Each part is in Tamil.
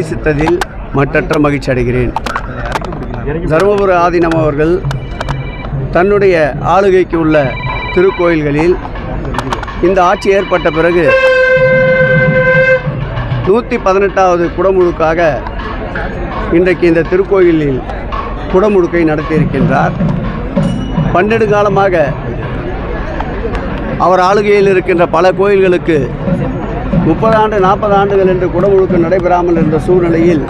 தரிசித்ததில் மற்றற்ற மகிழ்ச்சி அடைகிறேன். தருமபுர ஆதீனம் அவர்கள் தன்னுடைய ஆளுகைக்கு உள்ள திருக்கோயில்களில் இந்த ஆட்சி ஏற்பட்ட பிறகு நூற்றி பதினெட்டாவது குடமுழுக்காக இன்றைக்கு இந்த திருக்கோயிலில் குடமுழுக்கை நடத்தியிருக்கின்றார். பன்னெடுங்காலமாக அவர் ஆளுகையில் இருக்கின்ற பல கோயில்களுக்கு முப்பது ஆண்டு நாற்பது ஆண்டுகள் என்று குடமுழுக்கு நடைபெறாமல் இருந்த சூழ்நிலையில்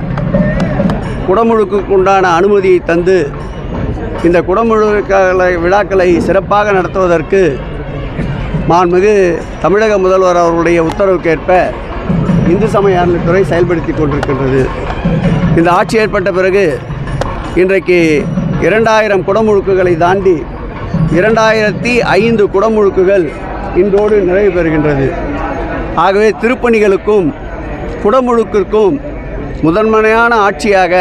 குடமுழுக்குக்குண்டான அனுமதியை தந்து இந்த குடமுழுக்களை விழாக்களை சிறப்பாக நடத்துவதற்கு மாண்புமிகு தமிழக முதல்வர் அவர்களுடைய உத்தரவுக்கேற்ப இந்து சமய அறநிலைத்துறை செயல்படுத்தி கொண்டிருக்கின்றது. இந்த ஆட்சி ஏற்பட்ட பிறகு இன்றைக்கு இரண்டாயிரம் குடமுழுக்குகளை தாண்டி இரண்டாயிரத்தி ஐந்து குடமுழுக்குகள் இன்றோடு நிறைவு பெறுகின்றது. ஆகவே திருப்பணிகளுக்கும் குடமுழுக்கிற்கும் முதன்மையான ஆட்சியாக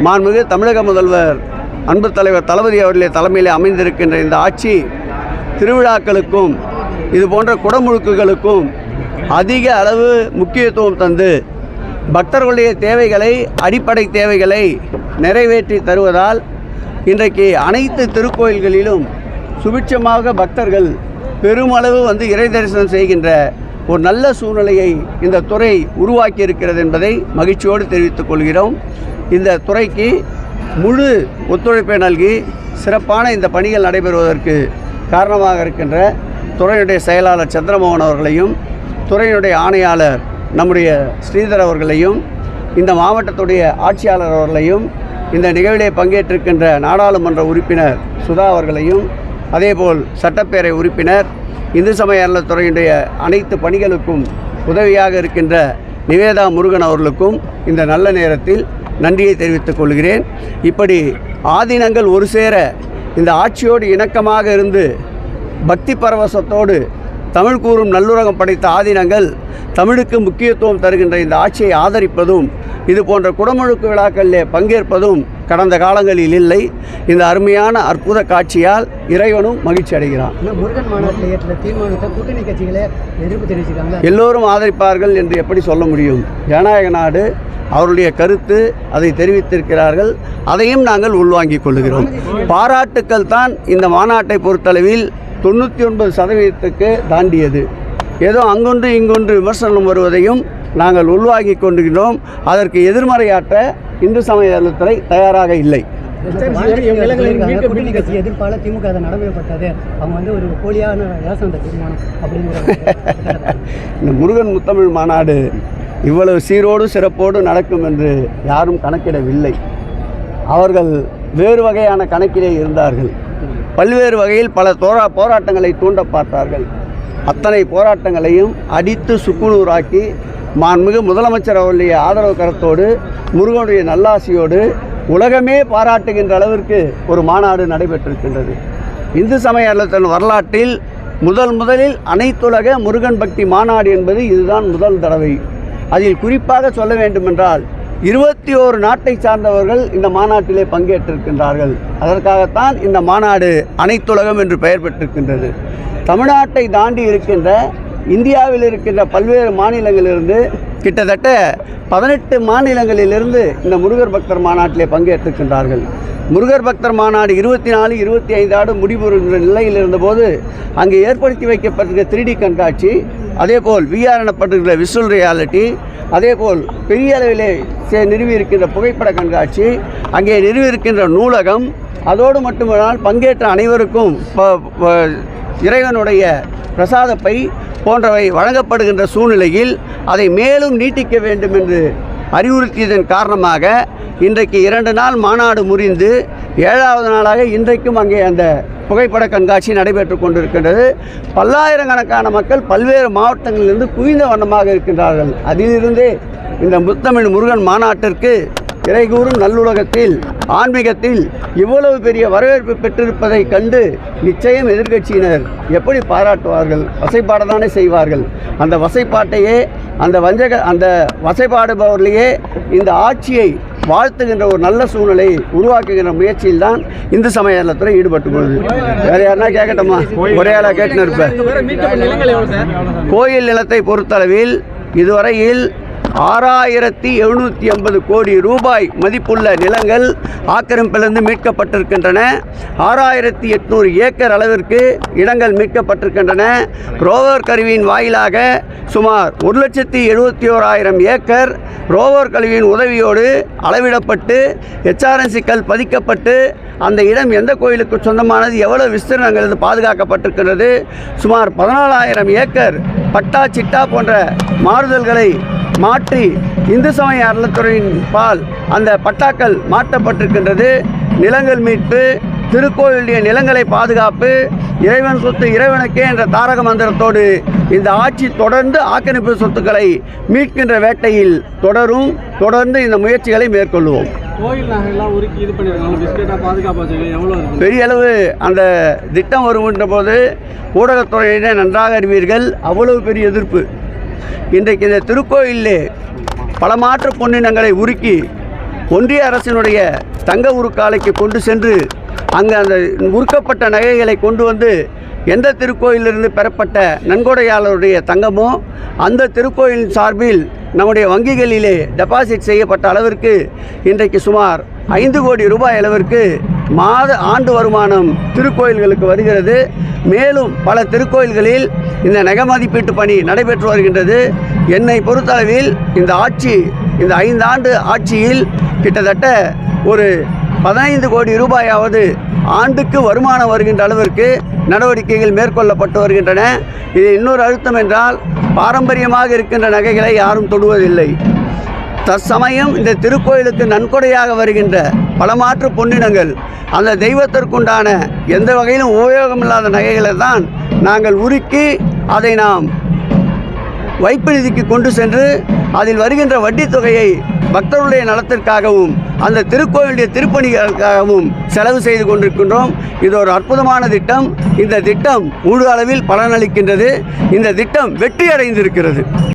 மாண்புமிகு தமிழக முதல்வர் அன்பு தலைவர் தளபதி அவர்களுடைய தலைமையில் அமைந்திருக்கின்ற இந்த ஆட்சி திருவிழாக்களுக்கும் இது போன்ற குடமுழுக்குகளுக்கும் அதிக அளவு முக்கியத்துவம் தந்து பக்தர்களுடைய தேவைகளை அடிப்படை தேவைகளை நிறைவேற்றி தருவதால் இன்றைக்கு அனைத்து திருக்கோயில்களிலும் சுபிட்சமாக பக்தர்கள் பெருமளவு வந்து இறை தரிசனம் செய்கின்ற ஒரு நல்ல சூழ்நிலையை இந்த துறை உருவாக்கி இருக்கிறது என்பதை மகிழ்ச்சியோடு தெரிவித்துக் கொள்கிறோம். இந்த துறைக்கு முழு ஒத்துழைப்பை நல்கி சிறப்பான இந்த பணிகள் நடைபெறுவதற்கு காரணமாக இருக்கின்ற துறையினுடைய செயலாளர் சந்திரமோகன் அவர்களையும் துறையினுடைய ஆணையாளர் நம்முடைய ஸ்ரீதர் அவர்களையும் இந்த மாவட்டத்துடைய ஆட்சியாளர் அவர்களையும் இந்த நிகழ்விலே பங்கேற்றிருக்கின்ற நாடாளுமன்ற உறுப்பினர் சுதா அவர்களையும் அதேபோல் சட்டப்பேரவை உறுப்பினர் இந்து சமய அறநிலைத்துறையினுடைய அனைத்து பணிகளுக்கும் உதவியாக இருக்கின்ற நிவேதா முருகன் அவர்களுக்கும் இந்த நல்ல நேரத்தில் நன்றியை தெரிவித்துக் கொள்கிறேன். இப்படி ஆதீனங்கள் ஒரு சேர இந்த ஆட்சியோடு இணக்கமாக இருந்து பக்தி பரவசத்தோடு தமிழ் கூறும் நல்லுறகம் படைத்த ஆதீனங்கள் தமிழுக்கு முக்கியத்துவம் தருகின்ற இந்த ஆட்சியை ஆதரிப்பதும் இது போன்ற குடமுழுக்கு விழாக்களிலே பங்கேற்பதும் கடந்த காலங்களில் இல்லை. இந்த அருமையான அற்புத காட்சியால் இறைவனும் மகிழ்ச்சி அடைகிறான். ஆனா முருகன் மாநாட்டில் ஏற்ற தீர்மானத்தை கூட்டணி கட்சிகளே எதிர்ப்பு தெரிவிச்சிருக்காங்க. எல்லோரும் ஆதரிப்பார்கள் என்று எப்படி சொல்ல முடியும்? ஜனநாயக நாடு அவருடைய கருத்து அதை தெரிவித்திருக்கிறார்கள். அதையும் நாங்கள் உள்வாங்கிக் கொள்ளுகிறோம். பாராட்டுக்கள் தான் இந்த மாநாட்டை பொறுத்தளவில் தொண்ணூற்றி ஒன்பது சதவீதத்துக்கு தாண்டியது. ஏதோ அங்கொன்று இங்கொன்று விமர்சனம் வருவதையும் நாங்கள் உள்வாங்கிக் கொண்டுகிறோம் அதற்கு எதிர்மறையாற்ற இந்து சமய அறநிலையத்துறை தயாராக இல்லை. எதிர்ப்பால திமுக அதை நடைமுறைப்பட்டது அவங்க வந்து ஒரு போலியான விளாசம் அந்த தீர்மானம் அப்படிங்கிற இந்த முருகன் முத்தமிழ் மாநாடு இவ்வளவு சீரோடு சிறப்போடு நடக்கும் என்று யாரும் கணக்கிடவில்லை. அவர்கள் வேறு வகையான கணக்கிலே இருந்தார்கள். பல்வேறு வகையில் பல தோரா போராட்டங்களை தூண்ட பார்த்தார்கள். அத்தனை போராட்டங்களையும் அடித்து சுக்குநூறாக்கி மாண்புமிகு முதலமைச்சர் அவருடைய ஆதரவு கரத்தோடு முருகனுடைய நல்லாசியோடு உலகமே பாராட்டுகின்ற அளவிற்கு ஒரு மாநாடு நடைபெற்றிருக்கின்றது. இந்து சமய அறநிலையத்தின் வரலாற்றில் முதல் முதலில் அனைத்துலக முருகன் பக்தி மாநாடு என்பது இதுதான் முதல் தடவை. அதில் குறிப்பாக சொல்ல வேண்டுமென்றால் இருபத்தி ஓரு நாட்டை சார்ந்தவர்கள் இந்த மாநாட்டிலே பங்கேற்றிருக்கின்றார்கள். அதற்காகத்தான் இந்த மாநாடு அனைத்துலகம் என்று பெயர் பெற்றிருக்கின்றது. தமிழ்நாட்டை தாண்டி இருக்கின்ற இந்தியாவில் இருக்கின்ற பல்வேறு மாநிலங்களிலிருந்து கிட்டத்தட்ட பதினெட்டு மாநிலங்களிலிருந்து இந்த முருகர் பக்தர் மாநாட்டிலே பங்கேற்றுக்கின்றார்கள் முருகர் பக்தர் மாநாடு இருபத்தி நாலு இருபத்தி ஐந்து ஆடு முடிவுறுகின்ற நிலையில் இருந்தபோது அங்கே ஏற்படுத்தி வைக்கப்பட்டிருக்கிற த்ரீ கண்காட்சி அதேபோல் விஆர் எனப்பட்டிருக்கிற விசுவல் ரியாலிட்டி அதேபோல் பெரிய அளவிலே சே நிறுவி இருக்கின்ற புகைப்பட கண்காட்சி அங்கே நிறுவி இருக்கின்ற நூலகம் அதோடு மட்டுமல்லால் பங்கேற்ற அனைவருக்கும் இறைவனுடைய பிரசாதப்பை போன்றவை வழங்கப்படுகின்ற சூழ்நிலையில் அதை மேலும் நீட்டிக்க வேண்டும் என்று அறிவுறுத்தியதன் காரணமாக இன்றைக்கு இரண்டு நாள் மாநாடு முறிந்து ஏழாவது நாளாக இன்றைக்கும் அங்கே அந்த புகைப்பட கண்காட்சி நடைபெற்று கொண்டிருக்கின்றது. பல்லாயிரக்கணக்கான மக்கள் பல்வேறு மாவட்டங்களிலிருந்து குவிந்த வண்ணமாக இருக்கின்றார்கள். அதிலிருந்தே இந்த முத்தமிழ் முருகன் மாநாட்டிற்கு இறைகூறும் நல்லுலகத்தில் ஆன்மீகத்தில் இவ்வளவு பெரிய வரவேற்பு பெற்றிருப்பதை கண்டு நிச்சயம் எதிர்க்கட்சியினர் எப்படி பாராட்டுவார்கள்? வசைப்பாடத்தானே செய்வார்கள். அந்த வசைப்பாட்டையே அந்த வஞ்சக அந்த வசைப்பாடுபவர்களையே இந்த ஆட்சியை வாழ்த்துகின்ற ஒரு நல்ல சூழ்நிலை உருவாக்குகின்ற முயற்சியில் தான் இந்து சமய நலத்துறை ஈடுபட்டு கொள்ளுது வேற யாருன்னா கேட்கட்டுமா ஒரே ஆளாக கேட்டுன்னு இருப்பேன் கோயில் நிலத்தை பொறுத்தளவில் இதுவரையில் ஆறாயிரத்தி எழுநூற்றி ஐம்பது கோடி ரூபாய் மதிப்புள்ள நிலங்கள் ஆக்கிரமிப்பிலிருந்து மீட்கப்பட்டிருக்கின்றன. ஆறாயிரத்தி எட்நூறு ஏக்கர் அளவிற்கு இடங்கள் மீட்கப்பட்டிருக்கின்றன. ரோவர் கருவியின் வாயிலாக சுமார் ஒரு லட்சத்தி எழுபத்தி ஓராயிரம் ஏக்கர் ரோவர் கருவியின் உதவியோடு அளவிடப்பட்டு எச்ஆர்என்சிக்கள் பதிக்கப்பட்டு அந்த இடம் எந்த கோயிலுக்கு சொந்தமானது எவ்வளவு விஸ்தீர்ணங்கள் பாதுகாக்கப்பட்டிருக்கிறது சுமார் பதினாலாயிரம் ஏக்கர் பட்டா சிட்டா போன்ற மாறுதல்களை மாற்றி இந்து சமய அறத்துறையின் பால் அந்த பட்டாக்கள் மாற்றப்பட்டிருக்கின்றது. நிலங்கள் மீட்பு திருக்கோயிலுடைய நிலங்களை பாதுகாப்பு இறைவன் சொத்து இறைவனுக்கே என்ற தாரக மந்திரத்தோடு இந்த ஆட்சி தொடர்ந்து ஆக்கிரமிப்பு சொத்துக்களை மீட்கின்ற வேட்டையில் தொடரும் தொடர்ந்து இந்த முயற்சிகளை மேற்கொள்வோம். பெரிய அளவு அந்த திட்டம் வருகின்ற போது ஊடகத்துறையினை நன்றாக அறிவீர்கள். அவ்வளவு பெரிய எதிர்ப்பு. இன்றைக்கு இந்த திருக்கோயிலே பல மாற்று பொன்னினங்களை உருக்கி ஒன்றிய அரசினுடைய தங்க உருக்காலைக்கு கொண்டு சென்று அங்கே அந்த உருக்கப்பட்ட நகைகளை கொண்டு வந்து எந்த திருக்கோயிலிருந்து பெறப்பட்ட நன்கொடையாளருடைய தங்கமோ அந்த திருக்கோயிலின் சார்பில் நம்முடைய வங்கிகளிலே டெபாசிட் செய்யப்பட்ட அளவிற்கு இன்றைக்கு சுமார் ஐந்து கோடி ரூபாய் அளவிற்கு மாத ஆண்டு வருமானம் திருக்கோயில்களுக்கு வருகிறது. மேலும் பல திருக்கோயில்களில் இந்த நகை மதிப்பீட்டு பணி நடைபெற்று வருகின்றது. என்னை பொறுத்தளவில் இந்த ஆட்சி இந்த ஐந்தாண்டு ஆட்சியில் கிட்டத்தட்ட ஒரு பதினைந்து கோடி ரூபாயாவது ஆண்டுக்கு வருமானம் வருகின்ற அளவிற்கு நடவடிக்கைகள் மேற்கொள்ளப்பட்டு வருகின்றன. இது இன்னொரு அழுத்தம் என்றால் பாரம்பரியமாக இருக்கின்ற நகைகளை யாரும் தொடுவதில்லை. தற்சமயம் இந்த திருக்கோயிலுக்கு நன்கொடையாக வருகின்ற பல மாற்று பொன்னினங்கள் அந்த தெய்வத்திற்குண்டான எந்த வகையிலும் உபயோகமில்லாத நகைகளை தான் நாங்கள் உருக்கி அதை நாம் வைப்பு நிதிக்கு கொண்டு சென்று அதில் வருகின்ற வட்டித் தொகையை பக்தர்களுடைய நலத்திற்காகவும் அந்த திருக்கோயிலுடைய திருப்பணிகளுக்காகவும் செலவு செய்து கொண்டிருக்கின்றோம். இது ஒரு அற்புதமான திட்டம். இந்த திட்டம் முழு அளவில் பலனளிக்கின்றது. இந்த திட்டம் வெற்றி அடைந்திருக்கிறது